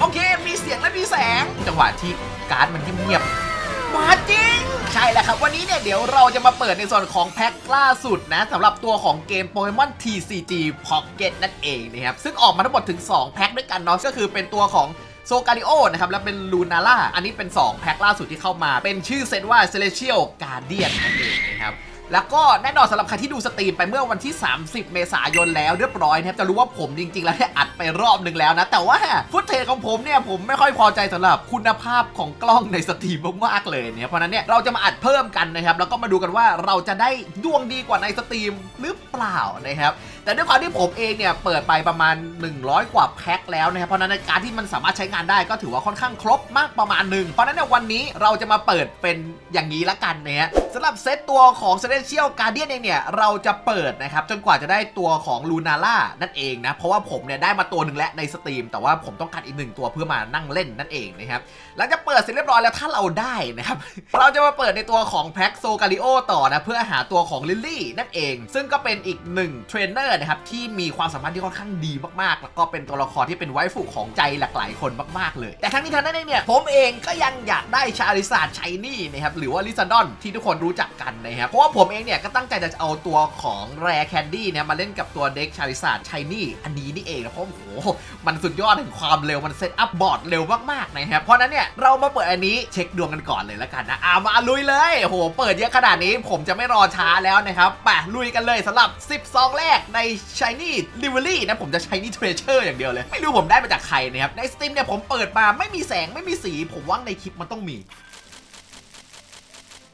โอเค มีเสียงและมีแสง จังหวะที่การ์ดมันเงียบๆมาจริง ใช่แล้วครับ วันนี้เนี่ยเดี๋ยวเราจะมาเปิดในส่วนของแพ็คล่าสุดนะสำหรับตัวของเกม Pokemon TCG Pocket นั่นเองนะครับ ซึ่งออกมาทั้งหมดถึง 2 แพ็คด้วยกันเนาะก็คือเป็นตัวของโซกา r ิโอนะครับ และเป็นลูนาล่าอันนี้เป็น 2 แพ็คล่าสุดที่เข้ามา เป็นชื่อเซตว่า Celestial Guardian นั่นเองนะครับ แล้วก็แน่นอนสำหรับใครที่ดูสตรีมไปเมื่อวันที่ 30 เมษายนแล้วเรียบร้อยนะครับจะรู้ว่าผมจริง ๆ แล้วเนี่ยอัดไปรอบหนึ่งแล้วนะ แต่ว่าฟุตเทจของผมเนี่ยผมไม่ค่อยพอใจสำหรับคุณภาพของกล้องในสตรีมมากๆเลยเนี่ยเพราะนั้นเนี่ยเราจะมาอัดเพิ่มกันนะครับแล้วก็มาดูกันว่าเราจะได้ดวงดีกว่าในสตรีมหรือเปล่านะครับ แต่ด้วยความที่ผมเองเนี่ยเปิดไปประมาณ 100 กว่าแพ็คแล้วนะครับเพราะนั้นในการที่มันสามารถใช้งานได้ก็ถือว่าค่อนข้างครบมากประมาณหนึ่งเพราะนั้นในวันนี้เราจะมาเปิดเป็นอย่างนี้ละกันนะฮะสำหรับเซตตัวของ Celestial Guardian เองเนี่ยเราจะเปิดนะครับจนกว่าจะได้ตัวของ Lunala นั่นเองนะเพราะว่าผมเนี่ยได้มาตัวหนึ่งแล้วในสตรีม แต่ว่าผมต้องการอีกหนึ่งตัวเพื่อมานั่งเล่นนั่นเองนะครับหลังจากเปิดเสร็จเรียบร้อยแล้วถ้าเราได้นะครับเราจะมาเปิดในตัวของแพ็กโซกา r ิโอต่อนะเพื่อหาตัวของลิลลี่นั่นเอง ซึ่งก็เป็นอีกหนึ่งเทรนเนอร์นะครับที่มีความสัมพันธ์ที่ค่อนข้างดีมากๆ แล้วก็เป็นตัวละครที่เป็นไวฟูของใจหลากหลายคนมากๆเลย แต่ทั้งนี้ทั้งนั้นเองเนี่ยผมเองก็ยังอยากได้ชาริซาดชัยนี่นะครับหรือว่าลิซาดอนที่ทุกคนรู้จักกันนะครับเพราะว่าผมเองเนี่ยก็ตั้งใจจะเอาตัวของแรแคนดี้เนี่ยมาเล่นกับตัวเด็กชาริซาดชัยนี่อันนี้นี่เองนะเพราะโอ้โหมันสุดยอดถึงความเร็วมันเซตอัพบอร์ดเร็วมากๆนะครับเพราะนั้นเนี่ยเรามาเปิดอันนี้เช็คดวงกันก่อนเลยแล้วกันนะอ่ามาลุยเลยโอ้โหเปิดเยอะขนาดนี้ผมจะไม่รอช้าแล้วนะครับไปลุยกันเลยสำหรับ10ซองแรกใน Shiny l i v e r y นะผมจะ Shiny Treasure อย่างเดียวเลย ไม่รู้ผมได้มาจากใครนะครับ ใน Steam เนี่ยผมเปิดมาไม่มีแสงไม่มีสี ผมว่าในคลิปมันต้องมี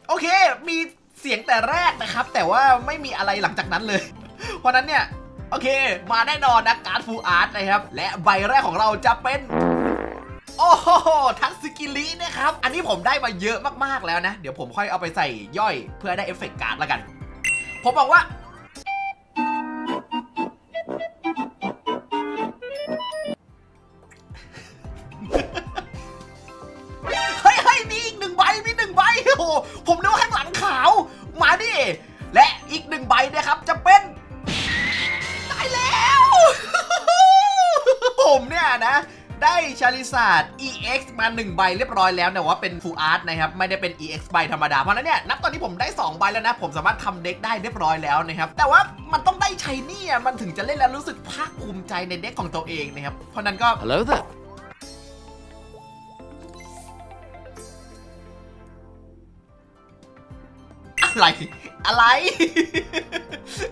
โอเค มีเสียงแต่แรกนะครับ แต่ว่าไม่มีอะไรหลังจากนั้นเลย เพราะนั้นเนี่ย โอเค มาแน่นอนนะการ์ดฟูอาร์ตนะครับ และใบแรกของเราจะเป็นโอ้โหทักสกิลินะครับ อันนี้ผมได้มาเยอะมากๆแล้วนะ เดี๋ยวผมค่อยเอาไปใส่ย่อยเพื่อได้เอฟเฟกต์การ์ดล้วกัน ผมบอกว่า มีหนึ่งใบโอ้โหผมนึกว่าข้างหลังขาว มาดิและอีกหนึ่งใบนะครับจะเป็นได้แล้ว ผมเนี่ยนะได้ชาลิซาร์ด EX มา 1 ใบเรียบร้อยแล้วแต่ว่าเป็น Full Art นะครับ ไม่ได้เป็น EX ใบธรรมดา เพราะฉะนั้นเนี่ย นับตอนนี้ผมได้ 2 ใบแล้วนะ ผมสามารถทำเด็กได้เรียบร้อยแล้วนะครับ แต่ว่ามันต้องได้ชัยนี่มันถึงจะเล่นแล้วรู้สึกภาคภูมิใจในเด็กของตัวเองนะครับ เพราะนั้นก็ Hello there. อะไร อะไร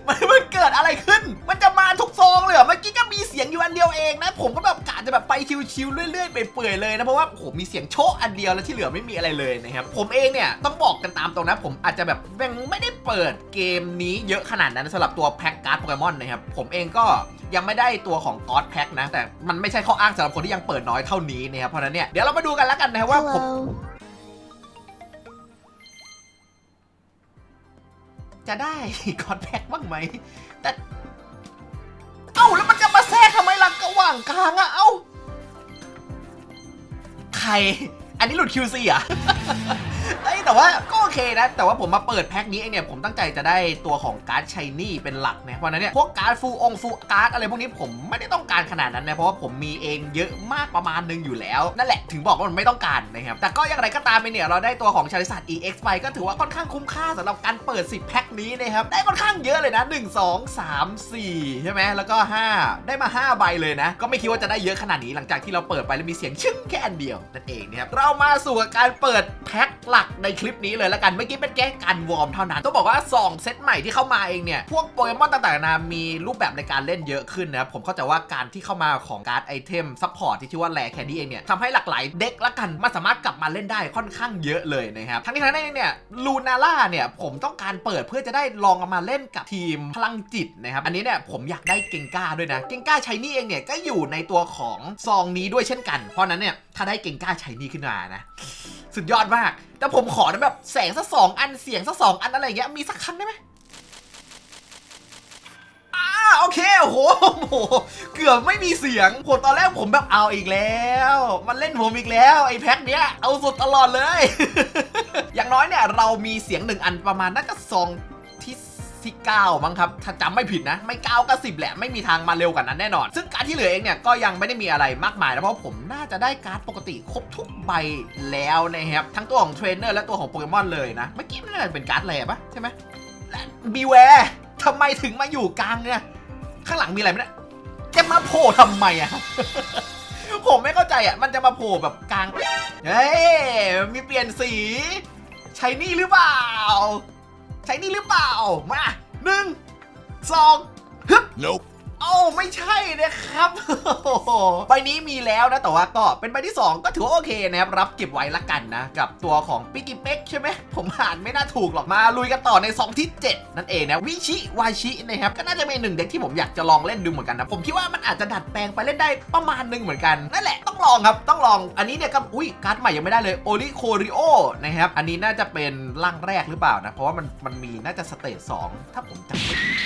มันมันเกิดอะไรขึ้น มันจะมาทุกซองเลยเหรอ เมื่อกี้ก็มีเสียงอยู่อันเดียวเองนะ ผมก็แบบกะจะแบบไปชิวๆเรื่อยๆไปเปื่อยเลยนะ เพราะว่าโอ้โหมีเสียงโชะอันเดียวแล้วที่เหลือไม่มีอะไรเลยนะครับ ผมเองเนี่ยต้องบอกกันตามตรงนะ ผมอาจจะแบบยังไม่ได้เปิดเกมนี้เยอะขนาดนั้นสำหรับตัวแพ็กการ์ดโปเกมอนนะครับ ผมเองก็ยังไม่ได้ตัวของกอดแพ็กนะ แต่มันไม่ใช่ข้ออ้างสำหรับคนที่ยังเปิดน้อยเท่านี้นะครับ เพราะฉะนั้นเนี่ยเดี๋ยวเรามาดูกันแล้วกันนะครับว่าผม จะได้คอนแพ็กบ้างไหม แต่ เอ้าแล้วมันจะมาแทรกทำไมล่ะระหว่างกลางอะเอ้า ใคร อันนี้หลุด QC อะ เอ้ยแต่ว่าก็โอเคนะ แต่ว่าผมมาเปิดแพ็คนี้เองเนี่ยผมตั้งใจจะได้ตัวของการ์ดชายนี่เป็นหลักนะเพราะนั้นเนี่ยพวกการ์ดฟูองฟูการ์ดอะไรพวกนี้ผมไม่ได้ต้องการขนาดนั้นนะเพราะว่าผมมีเองเยอะมากประมาณหนึงอยู่แล้ว นั่นแหละถึงบอกว่ามันไม่ต้องการนะครับแต่ก็อย่างไรก็ตามไปเนี่ยเราได้ตัวของชาริสัต EX ไปก็ถือว่าค่อนข้างคุ้มค่าสำหรับการเปิด 10 แพ็คนี้นะครับได้ค่อนข้างเยอะเลยนะ 1 2 3 4 ใช่ไหมแล้วก็ 5 ได้มา 5 ใบเลยนะ ก็ไม่คิดว่าจะได้เยอะขนาดนี้หลังจากที่เราเปิดไปแล้วมีเสียงชึ้งแค่อันเดียวนั่นเองนะครับเรามาสู่การเปิดแพ็คหลักในคลิปนี้เลยล้วกัน เมื่อกี้เป็นแค่การวอร์มเท่านั้น ต้องบอกว่า 2 เซตใหม่ที่เข้ามาเองเนี่ย พวกโปเกมอนต่างๆนามีรูปแบบในการเล่นเยอะขึ้นนะครับผมเข้าใจว่าการที่เข้ามาของการ์ดไอเทมซัพพอร์ตที่ชื่อว่าแรแคนดี้เองเนี่ยทำให้หลากหลายเด็กละกันมันสามารถกลับมาเล่นได้ค่อนข้างเยอะเลยนะครับทั้งนี้ทั้งนั้นเนี่ยลูนาล่าเนี่ยผมต้องการเปิดเพื่อจะได้ลองเอามาเล่นกับทีมพลังจิตนะครับอันนี้เนี่ยผมอยากได้เกงก้าด้วยนะเกงก้าชัยนี่เองเนี่ยก็อยู่ในตัวของซองนี้ด้วยเช่นกัน เพราะนั้นเนี่ยถ้าได้เก่งกล้าใชัยนี่ขึ้นมานะ สุดยอดมาก แต่ผมขอนะแบบแสงสักสองอันเสียงสักสองอันอะไรอย่างเงี้ยมีสักครั้งได้ไหมอ่าโอเคโอ้โหโห เกือบไม่มีเสียงผมตอนแรกผมแบบเอาอีกแล้ว มันเล่นผมอีกแล้ว ไอ้แพ็คเนี้ยเอาสุดตลอดเลย อย่างน้อยเนี่ยเรามีเสียงหนึ่งอันประมาณน่าจะซอง ที่ 9 มั้งครับ ถ้าจำไม่ผิดนะ ไม่ 9 ก็ 10 แหละ ไม่มีทางมาเร็วกว่านั้นแน่นอน ซึ่งการที่เหลือเองเนี่ย ก็ยังไม่ได้มีอะไรมากมายนะเพราะผมน่าจะได้การ์ดปกติครบทุกใบแล้วนะครับ ทั้งตัวของเทรนเนอร์และตัวของโปเกมอนเลยนะ เมื่อกี้น่าจะเป็นการ์ดอะไรปะใช่ไหมและบีแวร์ทำไมถึงมาอยู่กลางเนี่ย ข้างหลังมีอะไรไหมเนี่ยจะมาโผล่ทำไมอะผมไม่เข้าใจอะ มันจะมาโผล่แบบกลาง เฮ้ย มีเปลี่ยนสี ใช้นี่หรือเปล่า ช้นี่หรือเปล่า มาหนึ่งสองฮึบ Nope. โอ้าไม่ใช่นะครับใบนี้มีแล้วนะแต่ว่าก็เป็นใบที่ 2 ก็ถือว่าโอเคนะครับรับเก็บไว้ละกันนะ กับตัวของปิกิเป็กใช่ไหมผมอ่านไม่น่าถูกหรอกมาลุยกันต่อใน2ที่ 7 นั่นเองนะวิชิวาชินะครับก็น่าจะเป็นหนึ่งเด็กที่ผมอยากจะลองเล่นดูเหมือนกันนะ ผมคิดว่ามันอาจจะดัดแปลงไปเล่นได้ประมาณหนึงเหมือนกันนั่นแหละต้องลองครับต้องลองอันนี้เนี่ยก็อุ้ยการ์ดใหม่ยังไม่ได้เลยโอริโคริโอนะครับอันนี้น่าจะเป็นร่างแรกหรือเปล่านะเพราะว่ามันมันมีน่าจะสเตจสองถ้าผมจำไม่ผิด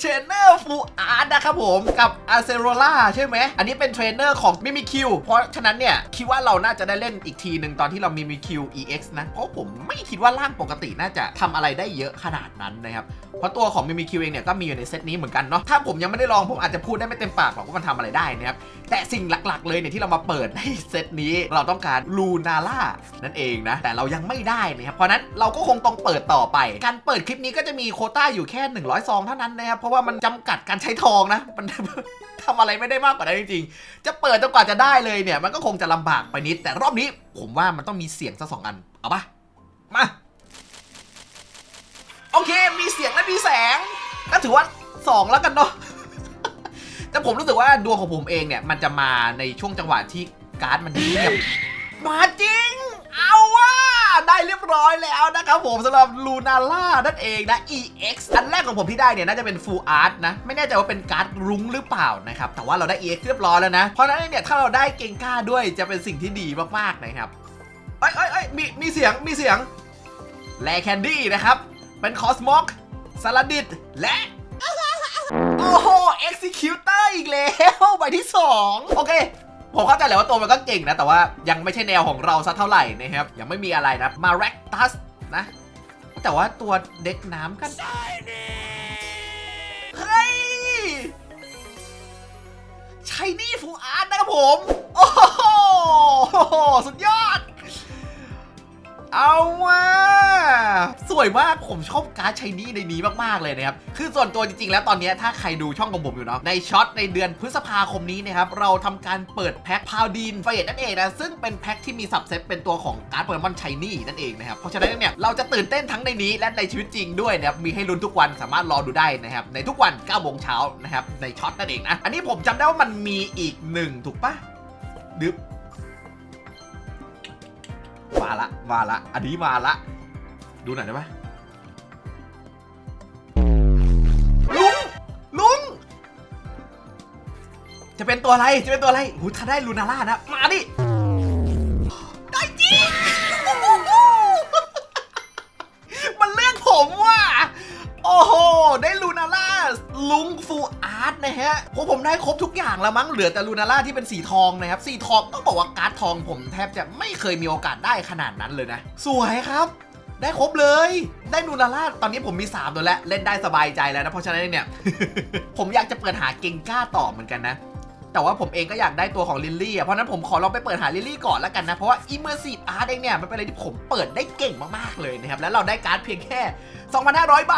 เทรนเนอร์ฟูอาร์ตนะครับผมกับอาเซโรล่าใช่ไหม อันนี้เป็นเทรนเนอร์ของมิมิคิวเพราะฉะนั้นเนี่ย คิดว่าเราน่าจะได้เล่นอีกทีหนึ่งตอนที่เรามีมิคิว EX นะ เพราะผมไม่คิดว่าร่างปกติน่าจะทำอะไรได้เยอะขนาดนั้นนะครับ เพราะตัวของมิมิคิวเองเนี่ยก็มีอยู่ในเซตนี้เหมือนกันเนาะถ้าผมยังไม่ได้ลองผมอาจจะพูดได้ไม่เต็มปากหรอกว่ามันทำอะไรได้นะครับแต่สิ่งหลักๆ เลยเนี่ยที่เรามาเปิดในเซตนี้เราต้องการลูนาล่านั่นเองนะแต่เรายังไม่ได้นะครับเพราะนั้นเราก็คงต้องเปิดต่อไป การเปิดคลิปนี้ก็จะมีโคต้าอยู่แค่ 100ซองเท่านั้นนะครับเพราะว่ามันจำกัดการใช้ทองนะ มันทำอะไรไม่ได้มากกว่านั้นจริงๆ จะเปิดจนกว่าจะได้เลยเนี่ย มันก็คงจะลำบากไปนิด แต่รอบนี้ผมว่ามันต้องมีเสียงสักสองอัน เอาปะมา โอเค มีเสียงและมีแสง ก็ถือว่าสองแล้วกันเนาะ แต่ผมรู้สึกว่าดวงของผมเองเนี่ย มันจะมาในช่วงจังหวะที่การ์ดมันเงียบมาจริง ได้เรียบร้อยแล้วนะครับผมสำหรับลูนาล่านั่นเองนะ EX อันแรกของผมที่ได้เนี่ยน่าจะเป็น Full Art นะ ไม่แน่ใจว่าเป็นการ์ดรุ้งหรือเปล่านะครับ แต่ว่าเราได้ EX เรียบร้อยแล้วนะ เพราะนั้นเนี่ยถ้าเราได้เก่งก้าด้วยจะเป็นสิ่งที่ดีมากๆนะครับเอ้ยเอ้ยเอ้ยมีมีเสียงมีเสียงแลแคนดี้นะครับ เป็นคอสมอกสลัดดิดและโอ้โห Executor อีกแล้ว ใบที่ 2 โอเค ผมเข้าใจแหละว่าตัวมันก็เก่งนะ แต่ว่ายังไม่ใช่แนวของเราสักเท่าไหร่นะครับ ยังไม่มีอะไรนะ มาแร็กตัสนะ แต่ว่าตัวเด็กน้ำกันเฮ้ยชายนี่ฟูอาร์ตนะครับผม โอ้โห สุดยอด เอาว่าสวยมากผมชอบการ์ดชายนี่ในนี้มากๆเลยนะครับคือส่วนตัวจริงๆ แล้วตอนนี้ถ้าใครดูช่องของผมอยู่เนาะในช็อตในเดือนพฤษภาคมนี้นะครับเราทำการเปิดแพ็คพาวดีนเฟสนั่นเองนะซึ่งเป็นแพ็คที่มีสับเซตเป็นตัวของการ์ดโปเกมอนชายนี่นั่นเองนะครับเพราะฉะนั้นเนี่ยเราจะตื่นเต้นทั้งในนี้และในชีวิตจริงด้วยนะครับมีให้ลุ้นทุกวันสามารถรอดูได้นะครับในทุกวัน9โมงเช้านะครับในช็อตนั่นเองนะอันนี้ผมจำได้ว่ามันมีอีกหนึ่งถูกปะดึบ มาละมาละ อันนี้มาละ ดูหน่อยได้ไหมลุง ลุง จะเป็นตัวอะไร จะเป็นตัวอะไรหูถ้าได้ลูนาร่านะ มาดิ ได้ครบทุกอย่างแล้วมั้งเหลือแต่ลูนาร่าที่เป็นสีทองนะครับสีทองต้องบอกว่าการ์ดทองผมแทบจะไม่เคยมีโอกาสได้ขนาดนั้นเลยนะ สวยครับได้ครบเลย ได้ลูนาร่าตอนนี้ผมมี 3 ตัวแล้ว เล่นได้สบายใจแล้วนะ เพราะฉะนั้นเนี่ย ผมอยากจะเปิดหาเก่งก้าต่อเหมือนกันนะ แต่ว่าผมเองก็อยากได้ตัวของลิลลี่อะเพราะฉะนั้นผมขอลองไปเปิดหาลิลลี่ก่อนแล้วกันนะ เพราะว่า Immersive Art เองเนี่ย มันเป็นอะไรที่ผมเปิดได้เก่งมากๆเลยนะครับ แล้วเราได้การ์ดเพียงแค่ 2,500 ใบ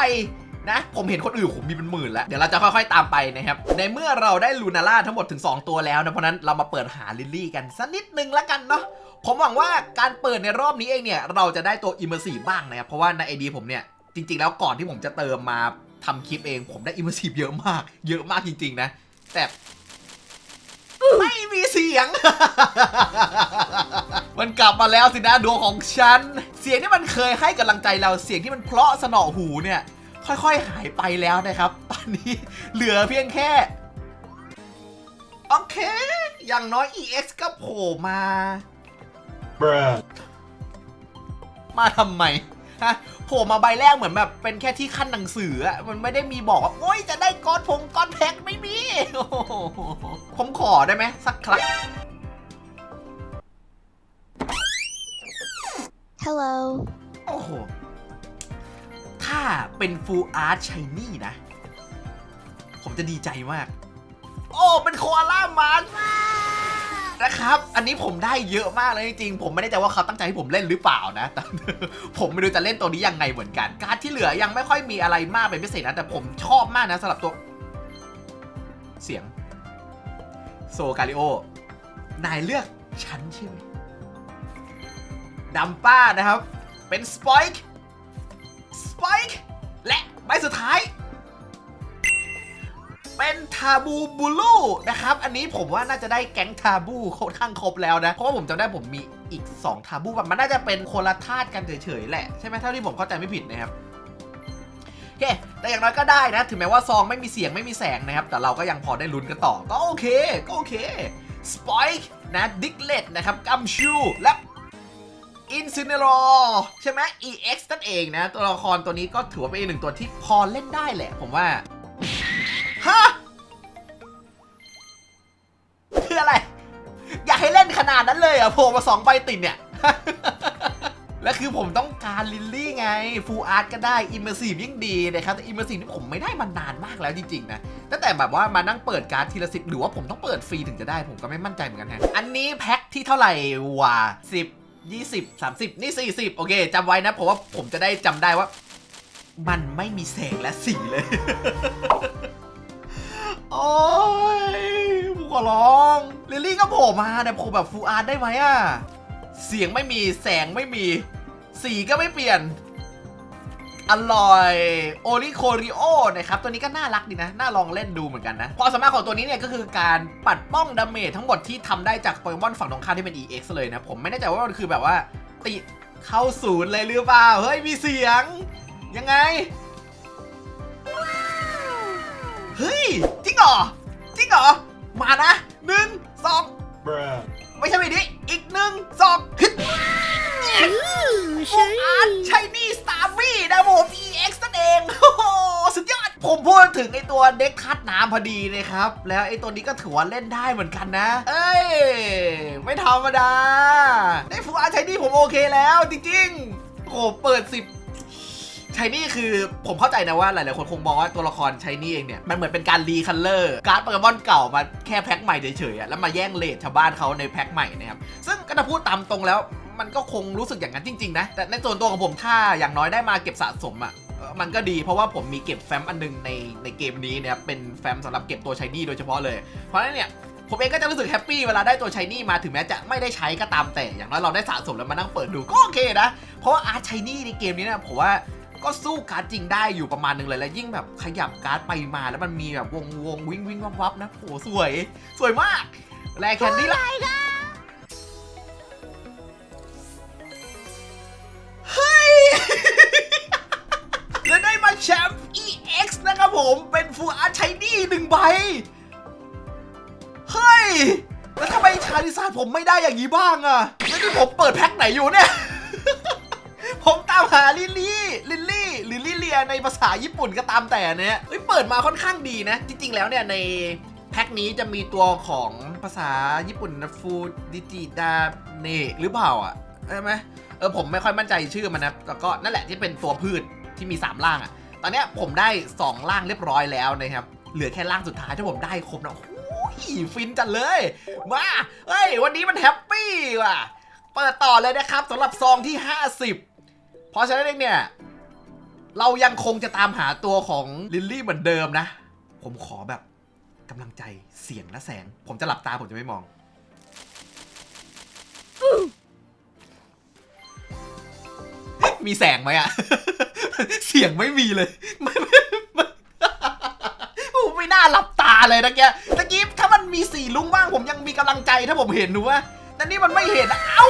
นะ ผมเห็นคนอื่นผมมีเป็นหมื่นแล้ว เดี๋ยวเราจะค่อยๆ ตามไปนะครับ ในเมื่อเราได้ลูนาร่าทั้งหมดถึง 2 ตัวแล้วนะ เพราะนั้นเรามาเปิดหาลิลลี่กันสักนิดนึงแล้วกันเนาะผมหวังว่าการเปิดในรอบนี้เองเนี่ย เราจะได้ตัว Immersive บ้างนะครับ เพราะว่าในไอดีผมเนี่ย จริง ๆ แล้วก่อนที่ผมจะเติมมาทำคลิปเอง ผมได้ Immersive เยอะมาก เยอะมากจริง ๆ นะ แต่ไม่มีเสียง มันกลับมาแล้วสินะดวงของฉัน เสียงที่มันเคยให้กำลังใจเรา เสียงที่มันเพราะสนอหูเนี่ย ค่อยๆหายไปแล้วนะครับ ตอนนี้เหลือเพียงแค่ โอเค อย่างน้อย EX ก็โผล่มา Bruh. มาทำไมฮะโผล่มาใบแรกเหมือนแบบเป็นแค่ที่ขั้นหนังสืออะมันไม่ได้มีบอกว่า โอ้ยจะได้ก้อนพงก้อนแพ็กไม่มีโอ้โหผมขอได้ไหมสักครั้ง Hello. โอ้โหโห ถ้าเป็น Full Art Shiny นะ ผมจะดีใจมาก โอ้ เป็นโคอาล่ามันนะครับ อันนี้ผมได้เยอะมากเลยจริงๆ ผมไม่แน่ใจว่าเขาตั้งใจให้ผมเล่นหรือเปล่านะ แต่ผมไม่รู้จะเล่นตัวนี้ยังไงเหมือนกัน การดที่เหลือยังไม่ค่อยมีอะไรมากเป็นพิเศษนะ แต่ผมชอบมากนะสำหรับตัว เสียง โซกาลิโอ นายเลือกฉันใช่ไหมดัมป้านะครับ เป็นสปอยค์ สไปค์และใบสุดท้าย เป็นทาบูบูลูนะครับ อันนี้ผมว่าน่าจะได้แก๊งทาบูค่อนข้างครบแล้วนะ เพราะว่าผมจำได้ผมมีอีก 2 ทาบูแบบมันน่าจะเป็นคนละธาตุกันเฉยๆแหละ ใช่ไหมเท่าที่ผมเข้าใจไม่ผิดนะครับโอเค แต่อย่างน้อยก็ได้นะ ถึงแม้ว่าซองไม่มีเสียงไม่มีแสงนะครับ แต่เราก็ยังพอได้ลุ้นกันต่อ ก็โอเค ก็โอเค สปอยค์นะ ดิกเลตนะครับ กัมชู และ อินซินเนโรใช่ไหม EX นั่นเองนะ ตัวละครตัวนี้ก็ถือว่าเป็นอีกหนึ่งตัวที่พอเล่นได้แหละ ผมว่า ฮะคืออะไร อยากให้เล่นขนาดนั้นเลยอะโผล่มาสองใบติดเนี่ย และคือผมต้องการลิลลี่ไง ฟูลอาร์ตก็ได้อิมเมอร์ซีฟยิ่งดีนะครับ แต่อิมเมอร์ซีฟนี่ผมไม่ได้มานานมากแล้วจริงๆนะตั้งแต่แบบว่ามานั่งเปิดการ์ดทีละสิบหรือว่าผมต้องเปิดฟรีถึงจะได้ ผมก็ไม่มั่นใจเหมือนกันฮะอันนี้แพ็คที่เท่าไหร่วะสิบ ยี่สิบสามสิบนี่สี่สิบโอเคจำไว้นะ เพราะว่าผมจะได้จำได้ว่า มันไม่มีแสงและสีเลย โอ้ยผมขอร้อง ลิลลี่ก็โผล่มาแต่ผมแบบฟูอาร์ได้ไหมอะเสียงไม่มีแสงไม่มี สีก็ไม่เปลี่ยน อร่อยโอริโคริโอนะครับตัวนี้ก็น่ารักดีนะ น่าลองเล่นดูเหมือนกันนะความสามารถของตัวนี้เนี่ยก็คือการปัดป้องดาเมจทั้งหมดที่ทำได้จากโปเกมอนฝั่งตรงข้ามที่เป็น EX เลยนะ ผมไม่แน่ใจว่ามันคือแบบว่า ติเข้าศูนย์เลยหรือเปล่า เฮ้ย มีเสียง ยังไง เฮ้ย จริงเหรอ จริงเหรอ มานะหนึ่งสอง bruh, ไม่ใช่ไม่ดีอีกหนึ่งสองฮึ ดใช่อาร์ตชนี่สตาร์วี่นะผม EX นั่นเองโอ้โหสุดยอด ผมพูดถึงไอตัวเด็กคัดน้ำพอดีนะครับ แล้วไอตัวนี้ก็ถือว่าเล่นได้เหมือนกันนะ เอ้ย ไม่ธรรมดา ได้ฟูอาร์ตชนี่ผมโอเคแล้วจริงๆโอ้โเปิด 10ชายนี่คือผมเข้าใจนะว่าหลายๆคนคงมองว่าตัวละครชายนี่เองเนี่ย มันเหมือนเป็นการรีคัลเลอร์การ์ดโปเกมอนเก่ามาแค่แพ็คใหม่เฉยๆแล้วมาแย่งเลทชาวบ้านเขาในแพ็คใหม่นะครับ ซึ่งก็ถ้าพูดตามตรงแล้ว มันก็คงรู้สึกอย่างนั้นจริงๆนะ แต่ในส่วนตัวของผมถ้าอย่างน้อยได้มาเก็บสะสมอะเอ่อมันก็ดีเพราะว่าผมมีเก็บแฟ้มอันหนึงในในเกมนี้นะครับเป็นแฟ้มสำหรับเก็บตัวชายนี่โดยเฉพาะเลย เพราะฉะนั้นเนี่ยผมเองก็จะรู้สึกแฮปปี้เวลาได้ตัวชายนี่มาถึงแม้จะไม่ได้ใช้ก็ตามแต่อย่างน้อยเราได้สะสมแล้วมานั่งเปิดดูก็โอเคนะ เพราะว่าอาร์ตชายนี่ในเกมนี้นะผมว่าก็สู้การ์ดจริงได้อยู่ประมาณหนึงเลยแล้วยิ่งแบบขยับการ์ดไปมาแล้วมันมีแบบวงวงวิ่งวิ่งวับวับนะโอ้สวย สวยมากแลแคนดี้ละ เฮ้ย แล้วได้มาแชมป์ EX นะครับผม เป็นฟูอาร์ชายนี่หนึ่งใบ เฮ้ย แล้วทำไมชาลิซาร์ผมไม่ได้อย่างนี้บ้างอะแล้วนี่ผมเปิดแพ็คไหนอยู่เนี่ย ผมตามหาลิลลี่ลิลลี่หรือลิเลียในภาษาญี่ปุ่นก็ตามแต่เนี่ยเฮ้ยเปิดมาค่อนข้างดีนะ จริง ๆ แล้วเนี่ยในแพ็คนี้จะมีตัวของภาษาญี่ปุ่นนะฟูดิจิดาเนหรือเปล่าอะใช่ไหม เออผมไม่ค่อยมั่นใจชื่อมันนะแล้วก็นั่นแหละที่เป็นตัวพืชที่มี 3 ล่างอะ ตอนเนี้ยผมได้ 2 ล่างเรียบร้อยแล้วนะครับ เหลือแค่ล่างสุดท้ายถ้าผมได้ครบนะโอ้ยฟินจัดเลย มาเฮ้ย วันนี้มันแฮปปี้ว่ะ เปิดต่อเลยนะครับสำหรับซองที่ 50 เพราะฉะนั้นเองเนี่ย เรายังคงจะตามหาตัวของลิลลี่เหมือนเดิมนะ ผมขอแบบกำลังใจเสียงและแสง ผมจะหลับตาผมจะไม่มอง มีแสงไหมอะเสียงไม่มีเลยไม่ไม่ไม่โอ้ไม่น่าหลับตาเลยนะแกตะกี้ถ้ามันมีสีลุงบ้างผมยังมีกำลังใจถ้าผมเห็นหนูว่าแต่นี่มันไม่เห็นอะเอ้า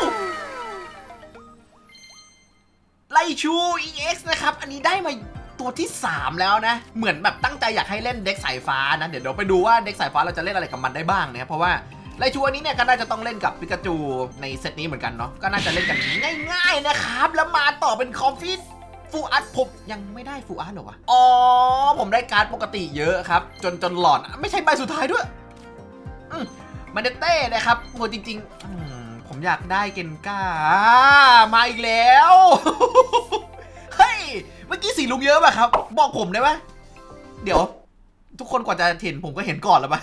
ไลชู EX นะครับ อันนี้ได้มาตัวที่ 3 แล้วนะ เหมือนแบบตั้งใจอยากให้เล่นเด็กสายฟ้านะ เดี๋ยวเราไปดูว่าเด็กสายฟ้าเราจะเล่นอะไรกับมันได้บ้างนะครับ เพราะว่า ไลชูอันนี้เนี่ยก็น่าจะต้องเล่นกับปิกาจูในเซตนี้เหมือนกันเนาะก็น่าจะเล่นกันง่าย ๆนะครับ แล้วมาต่อเป็นคอมฟิตฟูอาร์ตผมยังไม่ได้ฟูอาร์ตหรอวะอ๋อผมได้การ์ดปกติเยอะครับ จนจนหลอนไม่ใช่ใบสุดท้ายด้วยอมันเดเต้นะครับโหจริงๆอผมอยากได้เกนก้ามาอีกแล้วเฮ้ยเมื่อกี้สีลุงเยอะป่ะครับ บอกผมได้ไหมเดี๋ยว ทุกคนกว่าจะเห็นผมก็เห็นก่อนแล้วป่ะ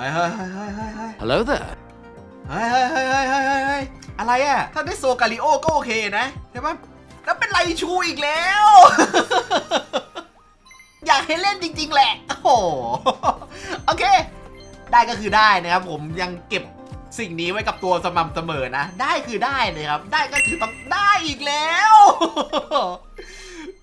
ฮ้ยเฮ้ยเฮ้ยเฮ้ยเฮ้ยเฮ้ย Hello there. เฮ้ยเฮ้ยเฮ้ยเฮ้ยเฮ้ยเฮ้ยเฮ้ยอะไรอะ ถ้าได้โซกาลิโอก็โอเคนะใช่ปะแล้วเป็นไรชูอีกแล้ว อยากให้เล่นจริง ๆ แหละ โอ้โห โอเค ได้ก็คือได้นะครับ ผมยังเก็บสิ่งนี้ไว้กับตัวสม่ำเสมอนะ ได้คือได้นะครับ ได้ก็คือต้องได้อีกแล้ว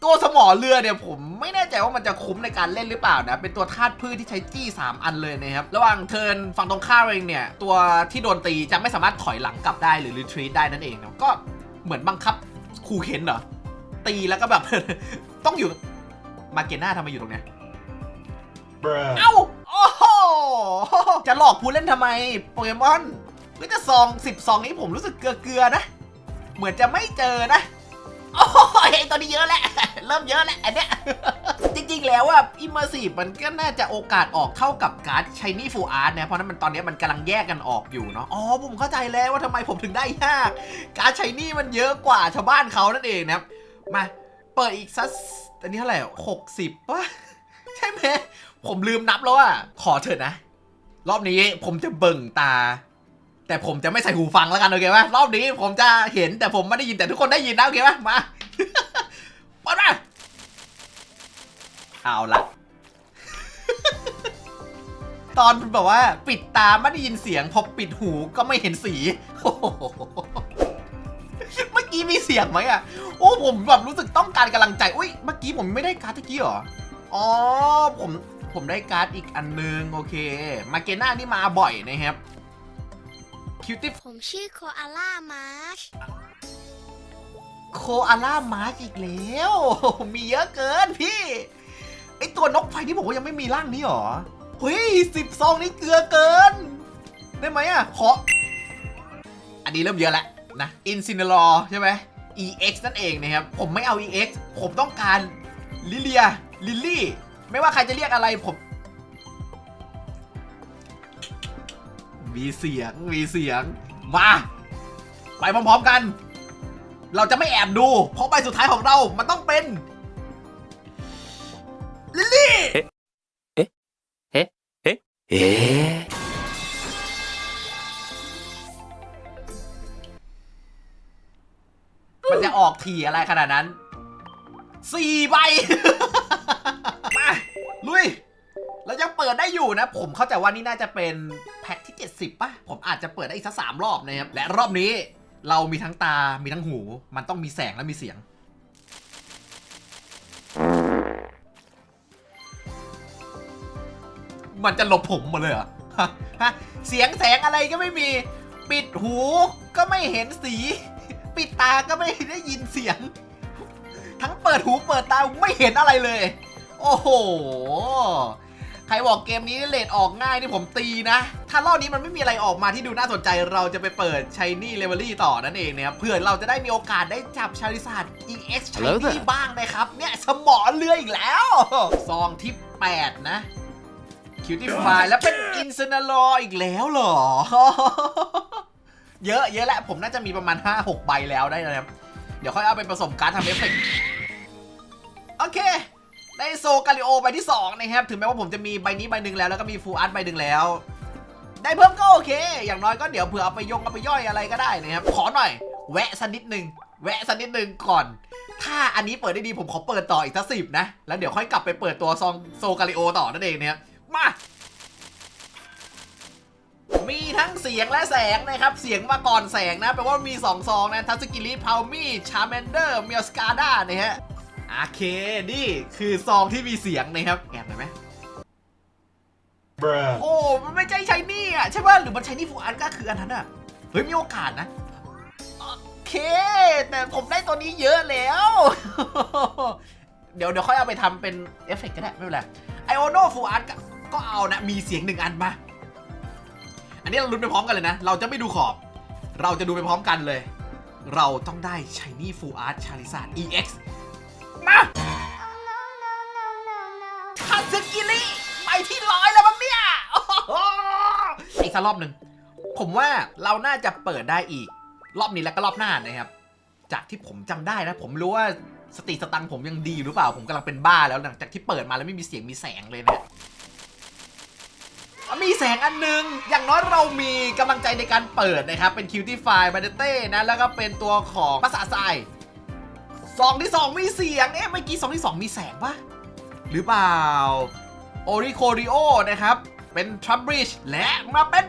ตัวสมอเรือเนี่ยผมไม่แน่ใจว่ามันจะคุ้มในการเล่นหรือเปล่านะ เป็นตัวธาตุพืชที่ใช้จี้ 3 อันเลยนะครับ ระหว่างเทิร์นฝั่งตรงข้ามเองเนี่ย ตัวที่โดนตีจะไม่สามารถถอยหลังกลับได้หรือรีทรีตได้นั่นเองนะก็เหมือนบังคับคูเข็นเหรอ ตีแล้วก็แบบ ต้องอยู่มาเกน่าทำไมอยู่ตรงเนี้ย Bruh. เอ้าโอ้โหจะหลอกผู้เล่นทำไมโปเกมอนหรือจะซองสิบซองนี้ผมรู้สึกเกลือๆนะ เหมือนจะไม่เจอนะโอ้ยไอ้ตัวนี้เยอะแหละเริ่มเยอะแล้วอันเนี้ย จริงๆ แล้วอะอิมเมอร์ซีฟมันก็น่าจะโอกาสออกเท่ากับการ์ดชายนี่ฟูอาร์ตนะ เพราะนั้นมันตอนนี้มันกำลังแยกกันออกอยู่เนาะ อ๋อ ผมเข้าใจแล้วว่าทำไมผมถึงได้ยาก การ์ดชายนี่มันเยอะกว่าชาวบ้านเขานั่นเองนะครับ มา เปิดอีกสักอันนี้เท่าไหร่หกสิบป่ะใช่ไหมผมลืมนับแล้วอะขอเถอะนะ รอบนี้ผมจะเบิ่งตาแต่ผมจะไม่ใส่หูฟังแล้วกันโอเคไหมรอบนี้ผมจะเห็นแต่ผมไม่ได้ยินแต่ทุกคนได้ยินนะโอเคไหมมา ปิดมาเอาละ ตอนแบบว่า ปิดตาไม่ได้ยินเสียง พอปิดหูก็ไม่เห็นสีโอ้โหเมื่อกี้มีเสียงไหมอะโอ้ผมแบบรู้สึกต้องการกำลังใจ อุ้ยเมื่อกี้ผมไม่ได้การ์ดตะกี้เหรอ อ๋อผมผมได้การ์ดอีกอันนึง โอเค มาเกน่านี่มาบ่อยนะครับคิวติฟผมชื่อโคอาล่ามาร์ช โคอาล่ามาร์กอีกแล้ว มีเยอะเกินพี่ ไอตัวนกไฟที่บอกว่ายังไม่มีร่างนี้หรอเฮ้ยสิบซองนี่เกลือเกิน ได้ไหมอะ ขอ อันนี้เริ่มเยอะแล้วนะอินซิน r อใช่ไหม EX นั่นเองนะครับ ผมไม่เอา EX ผมต้องการลิเลีย ลิลลี่ ไม่ว่าใครจะเรียกอะไรผม มีเสียง มีเสียง มา ไปพร้อมๆกัน เราจะไม่แอบดู เพราะใบสุดท้ายของเรา มันต้องเป็น ลิลลี่ Eh? มันจะออกทีอะไรขนาดนั้นสี่ใบ มา ลุย เรายังเปิดได้อยู่นะ ผมเข้าใจว่านี่น่าจะเป็นแพ็คที่ 70ป่ะ ผมอาจจะเปิดได้อีกสักสามรอบนะครับ และรอบนี้ เรามีทั้งตา มีทั้งหู มันต้องมีแสงและมีเสียง มันจะหลบผมหมาเลยเหรอฮะเสียงแสงอะไรก็ไม่มี ปิดหูก็ไม่เห็นสี ปิดตาก็ไม่ได้ยินเสียง ทั้งเปิดหูเปิดตาไม่เห็นอะไรเลย โอ้โห ใครบอกเกมนี้เลดออกง่ายนี่ผมตีนะ ถ้ารอบนี้มันไม่มีอะไรออกมาที่ดูน่าสนใจเราจะไปเปิดช i นี่เลเวอรี่ต่อนั่นเองนะครับเพื่อเราจะได้มีโอกาสได้จับชาริซาร์ด EX ช i Hello นี่ there บ้างนะครับ เนี่ยสมอเรืออีกแล้ว ซองที่ 8 นะคิวตี้ไฟแล้วเป็นอินเซนารออีกแล้วเหรอ เยอะเยอะแหละผมน่าจะมีประมาณ 5-6 ใบแล้วได้นะครับ เดี๋ยวค่อยเอาไปผสมการดทำเอฟเฟกต์โอเค ได้โซกาลิโอใบที่2นะครับถึงแม้ว่าผมจะมีใบนี้ใบหนึ่งแล้วแล้วก็มีฟูอาร์ตใบหนึ่งแล้ว ได้เพิ่มก็โอเค อย่างน้อยก็เดี๋ยวเผื่อเอาไปยงเอาไปย่อยอะไรก็ได้นะครับขอหน่อย แวะสักนิดหนึ่งแวะสักนิดหนึ่งก่อน ถ้าอันนี้เปิดได้ดีผมขอเปิดต่ออีกสักสิบนะ แล้วเดี๋ยวค่อยกลับไปเปิดตัวซองโซกาลิโอต่อนั่นเองเนะครับมามีทั้งเสียงและแสงนะครับ เสียงมาก่อนแสงนะ แปลว่ามี 2 ซองนะ ทัสกิริพาวมี่ ชาร์เมนเดอร์ เมียสกาด้านะฮะ โอเค นี่คือซองที่มีเสียงนะครับแอบหน่อยไหม Bruh. โอ้มันไม่ใช่ใช้นี่อะใช่ป่ะหรือมันใช้นี่ฟูอันก็คืออันนั้นอะเฮ้ยมีโอกาสนะโอเค แต่ผมได้ตัวนี้เยอะแล้ว เดี๋ยวเดี๋ยวค่อยเอาไปทำเป็นเอฟเฟกต์ก็ได้ไม่เป็นไรไอโอโนฟูอันก็เอานะ มีเสียงหนึ่งอันมาอันนี้เราลุ้นไปพร้อมกันเลยนะ เราจะไม่ดูขอบ เราจะดูไปพร้อมกันเลย เราต้องได้ Shiny Full Art Charizard EX มาทัสกิริไปที่ร้อยแล้วมั้งเนี่ยโอ้โหอีกสักรอบหนึ่ง ผมว่าเราน่าจะเปิดได้อีก รอบนี้แล้วก็รอบหน้านะครับ จากที่ผมจำได้นะ ผมรู้ว่าสติสตังค์ผมยังดีหรือเปล่า ผมกำลังเป็นบ้าแล้วหลังจากที่เปิดมาแล้วไม่มีเสียงมีแสงเลยเนี่ยมีแสงอันหนึง อย่างน้อยเรามีกำลังใจในการเปิดนะครับ เป็นคิวตี้ไฟบาเดเต้นะ แล้วก็เป็นตัวของภาษาทราย สองที่สองมีเสียง เอ๊ะเมื่อกี้สองที่สองมีแสงปะหรือเปล่า โอริโคริโอนะครับ เป็นทรัมบริดจ์และมาเป็น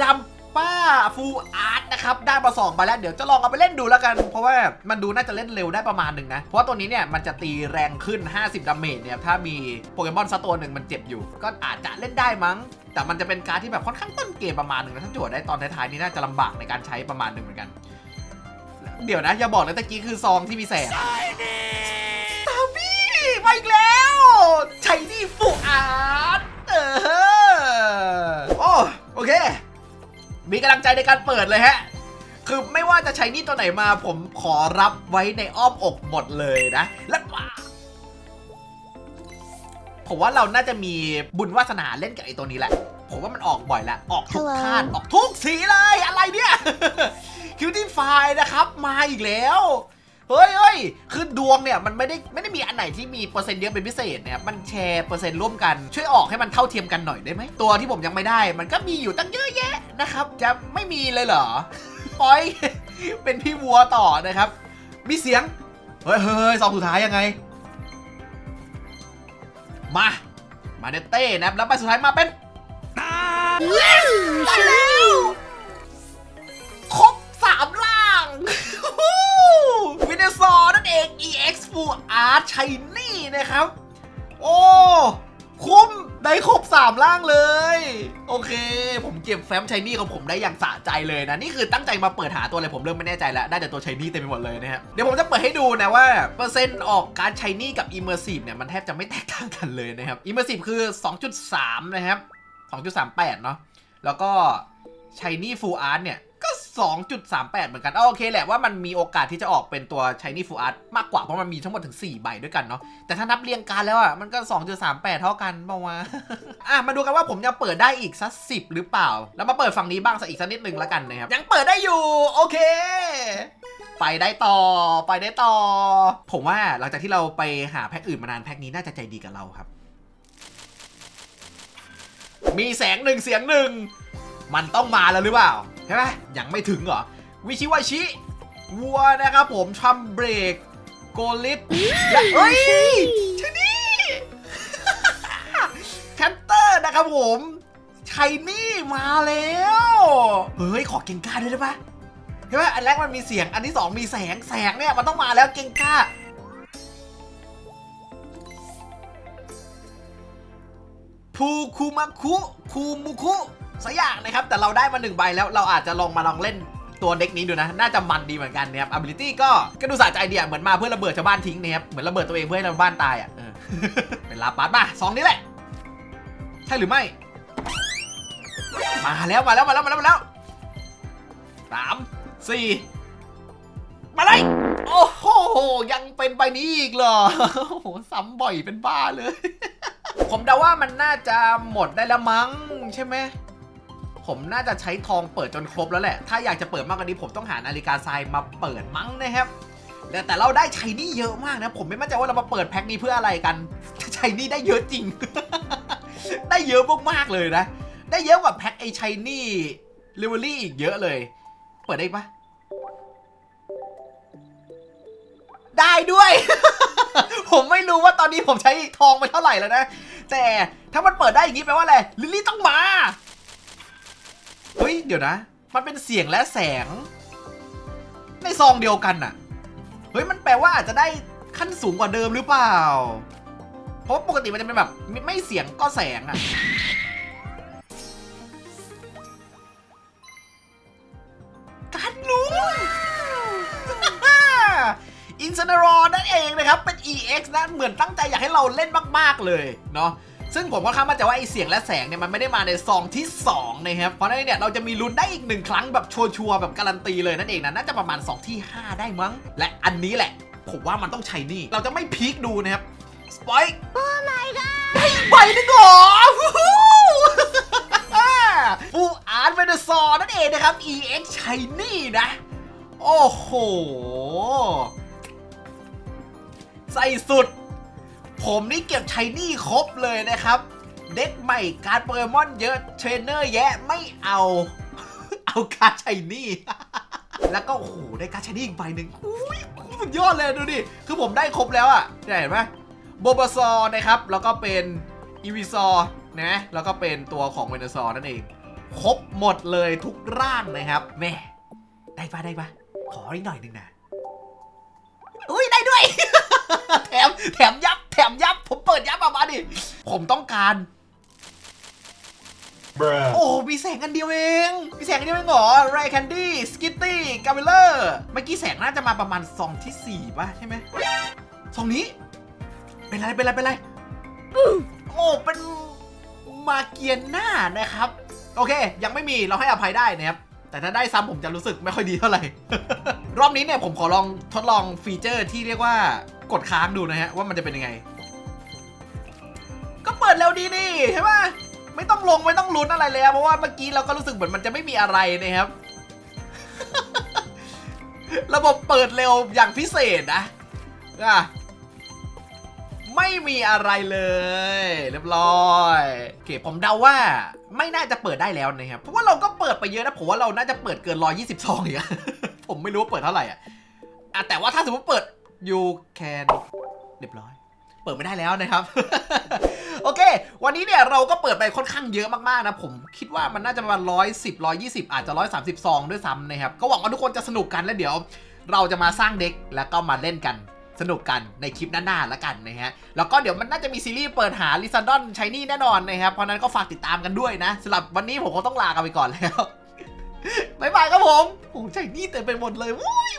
ดัมป้าฟูอาร์ตนะครับ ได้มาสองใบแล้ว เดี๋ยวจะลองเอาไปเล่นดูแล้วกัน เพราะว่ามันดูน่าจะเล่นเร็วได้ประมาณหนึ่งนะ เพราะว่าตัวนี้เนี่ย มันจะตีแรงขึ้น 50ดาเมจเนี่ย ถ้ามีโปเกมอนสักตัวหนึ่งมันเจ็บอยู่ ก็อาจจะเล่นได้มั้ง แต่มันจะเป็นการที่แบบค่อนข้างต้นเกมประมาณหนึ่งนะถ้าจทย์ได้ตอนท้ายๆนี่น่าจะลำบากในการใช้ประมาณหนึ่งเหมือนกัน เดี๋ยวนะ อย่าบอกเลยตะกี้คือซองที่มีแสงตาบี้มาอีกแล้วใช้นี่ฟูอาร์ตเออโอ้โอเค มีกำลังใจในการเปิดเลยฮะ คือไม่ว่าจะใช้นี่ตัวไหนมาผมขอรับไว้ในอ้อมอกหมดเลยนะ และ ผมว่าเราน่าจะมีบุญวาสนาเล่นกับไอ้ตัวนี้แหละ ผมว่ามันออกบ่อยแล้ว ออกทุก Hello คาดออกทุกสีเลยอะไรเนี่ยคิวตี้ไฟนะครับ มาอีกแล้วเฮ้ยเฮ้ยคือดวงเนี่ยมันไม่ได้ไม่ได้มีอันไหนที่มีเปอร์เซ็นต์เยอะเป็นพิเศษเนี่ย มันแชร์เปอร์เซ็นต์ร่วมกัน ช่วยออกให้มันเท่าเทียมกันหน่อยได้ไหม ตัวที่ผมยังไม่ได้ มันก็มีอยู่ตั้งเยอะแยะนะครับ จะไม่มีเลยเหรอปอย เป็นพี่วัวต่อนะครับ มีเสียง เฮ้ยเฮ้ยเฮ้ยซองสุดท้ายยังไง มา มาเนเต้นะครับแล้วใบสุดท้ายมาเป็นได้แล้วครบสามล่างวินเนซอร์นั่นเอง EX Full Art Shiny นะครับ โอ้ คุ้มได้ครบ 3 ล่างเลย โอเค ผมเก็บแฟ้มชายนี่ของผมได้อย่างสะใจเลยนะ นี่คือตั้งใจมาเปิดหาตัวอะไรผมเริ่มไม่แน่ใจแล้ว ได้แต่ตัวชายนี่เต็มไปหมดเลยนะครับเดี๋ยวผมจะเปิดให้ดูนะว่า เปอร์เซ็นต์ออกการชายนี่กับ Immersive เนี่ย มันแทบจะไม่แตกต่างกันเลยนะครับ Immersive คือ 2.3 นะครับ 2.38 เนาะแล้วก็ Shiny Full Art เนี่ย 2.38 เหมือนกันเอโอเคแหละว่ามันมีโอกาสที่จะออกเป็นตัว Shiny Full Art มากกว่าเพราะมันมีทั้งหมดถึง 4 ใบด้วยกันเนาะแต่ถ้านับเรียงกันแล้วอะมันก็ 2.38 เท่ากันเปล่าวะอะมาดูกันว่าผมจะเปิดได้อีกสักสิหรือเปล่า แล้วมาเปิดฝั่งนี้บ้างสักอีกสักนิดหนึ่งแล้วกันนะครับยังเปิดได้อยู่โอเค ไปได้ต่อไปได้ต่อ ผมว่าหลังจากที่เราไปหาแพ็คอื่นมานานแพ็คนี้น่าจะใจดีกับเราครับ มีแสงหนึ่งเสียงหนึ่งมันต้องมาแล้วหรือเปล่า ใช่ไหมยังไม่ถึงเหรอ วิชิวาชิวัวนะครับผมชัมเบรกโกลิฟและเฮ้ยชนี่แคนเตอร์นะครับผมชัยนี่มาแล้ว เฮ้ย ขอเก่งกล้าด้วยได้ปะใช่ไหมอันแรกมันมีเสียงอันที่สองมีแสงแสงเนี่ย มันต้องมาแล้วเก่งกล้าภูคูมาคุคูมุคุ สักอย่างนะครับ แต่เราได้มาหนึ่งใบแล้วเราอาจจะลองมาลองเล่นตัวเด็กนี้ดูนะ น่าจะมันดีเหมือนกันนะครับ ability ก็ก็ดูสะใจเดีอะเหมือนมาเพื่อระเบิดชาวบ้านทิ้งนะครับ เหมือนระเบิดตัวเองเพื่อให้ชาวบ้านตายอะเป็นลาปัสมาสองนี้แหละ ใช่หรือไม่ มาแล้วมาแล้วมาแล้วมาแล้วมาแล้วสามสี่มาเลยโอ้โห ยังเป็นใบนี้อีกเหรอ โอ้โห ซ้ำบ่อยเป็นบ้าเลย ผมเดาว่ามันน่าจะหมดได้แล้วมั้งใช่ไหม ผมน่าจะใช้ทองเปิดจนครบแล้วแหละ ถ้าอยากจะเปิดมากกว่านี้ผมต้องหานาฬิกาทรายมาเปิดมั้งนะครับแต่แต่เราได้ใช้นี่เยอะมากนะ ผมไม่มั่นใจว่าเรามาเปิดแพ็คนี้เพื่ออะไรกันใช้นี่ได้เยอะจริง ได้เยอะมากๆเลยนะ ได้เยอะกว่าแพ็คไอใช้นี่ลิเวอรี่อีกเยอะเลย เปิดได้ปะได้ด้วย ผมไม่รู้ว่าตอนนี้ผมใช้ทองไปเท่าไหร่แล้วนะ แต่ถ้ามันเปิดได้อย่างนี้แปลว่าอะไร ลิลลี่ต้องมา เฮ้ย เดี๋ยวนะ มันเป็นเสียงและแสง ในซองเดียวกันน่ะเฮ้ย มันแปลว่าอาจจะได้ขั้นสูงกว่าเดิมหรือเปล่า เพราะปกติมันจะเป็นแบบ ไม่ไม่เสียงก็แสงอะการรู้อินเซนารอนั่นเองนะครับ เป็น EX นะ เหมือนตั้งใจอยากให้เราเล่นมาก ๆ เลย เนาะ ซึ่งผมก็ข้างมั่นใจว่าไอเสียงและแสงเนี่ยมันไม่ได้มาในซองที่2นะครับเพราะนั้นเนี่ยเราจะมีลุ้นได้อีกหนึ่งครั้งแบบชัวร์ๆแบบการันตีเลยนั่นเองนะน่าจะประมาณ2ที่ 5 ได้มั้ง และอันนี้แหละ ผมว่ามันต้องใช้นี่ เราจะไม่พีคดูนะครับสปอยโอ้ my god ได้อีกใบหนึงเหรอฟูอาร์ตเวเนซอร์นั่นเองนะครับ EX Shiny นะ โอ้โห ใส่สุด ผมนี่เก็บชัยนี่ครบเลยนะครับ เด็กใหม่การดโปเกมอนเยอะเทรนเนอร์แยะไม่เอา เอาการดชัยนี่ แล้วก็โอ้โหได้การดชัยนี่อีกใบหนึ่งอุ้ยสุดยอดเลยดูดิ คือผมได้ครบแล้วอะ่ะเห็นไหมโบบาซอร์นะครับ แล้วก็เป็นอีวิซอร์นะแล้วก็เป็นตัวของเวนซอร์นั่นเอง ครบหมดเลยทุกร่างนะครับแม่ได้ปะได้ปะขออีกหน่อยหนึ่งนะอุ้ยได้ด้วย แถมแถมยับ แถมยับ ผมเปิดยับออกมาดิ ผมต้องการ Bruh. โอ้ มีแสงอันเดียวเอง มีแสงอันเดียวเองเหรอไรแคนดี้สกิตตี้กาเบลเลอร์เมื่อกี้แสงน่าจะมาประมาณซองที่ 4 ป่ะ ใช่ไหมซองนี้ เป็นไร เป็นไร เป็นไร โอ้ เป็นมาเกียนหน้านะครับ โอเค ยังไม่มีเราให้อภัยได้นะครับ แต่ถ้าได้ซ้ำผมจะรู้สึกไม่ค่อยดีเท่าไหร่ รอบนี้เนี่ยผมขอลองทดลองฟีเจอร์ที่เรียกว่า กดค้างดูนะฮะว่ามันจะเป็นยังไง ก็เปิดเร็วดีนี่ใช่ปะไม่ต้องลงไม่ต้องลุ้นอะไรเลยเพราะว่าเมื่อกี้เราก็รู้สึกเหมือนมันจะไม่มีอะไรนะครับ ระบบเปิดเร็วอย่างพิเศษนะอะไม่มีอะไรเลย เรียบร้อยโอเคผมเดาว่า ไม่น่าจะเปิดได้แล้วนะครับเพราะว่าเราก็เปิดไปเยอะนะผมว่าเราน่าจะเปิดเกิน120ซองอีกอะผมไม่รู้ว่าเปิดเท่าไหร่อะแต่ว่าถ้าสมมติเปิด you can เรียบร้อย เปิดไม่ได้แล้วนะครับ โอเค วันนี้เนี่ยเราก็เปิดไปค่อนข้างเยอะมากๆนะ ผมคิดว่ามันน่าจะประมาณร้อยสิบร้อยยี่สิบอาจจะร้อยสามสิบซองด้วยซ้ำนะครับ ก็หวังว่าทุกคนจะสนุกกันแล้วเดี๋ยว เราจะมาสร้างเด็กแล้วก็มาเล่นกันสนุกกันในคลิปหน้าๆแล้วกันนะฮะ แล้วก็เดี๋ยวมันน่าจะมีซีรีส์เปิดหาลิซันดอนชายนี่แน่นอนนะครับ เพราะนั้นก็ฝากติดตามกันด้วยนะสำหรับวันนี้ผมคงต้องลากันไปก่อนแล้ว บ๊ายบายครับผมโอ้ชายนี่เต็มไปหมดเลยวุ้ย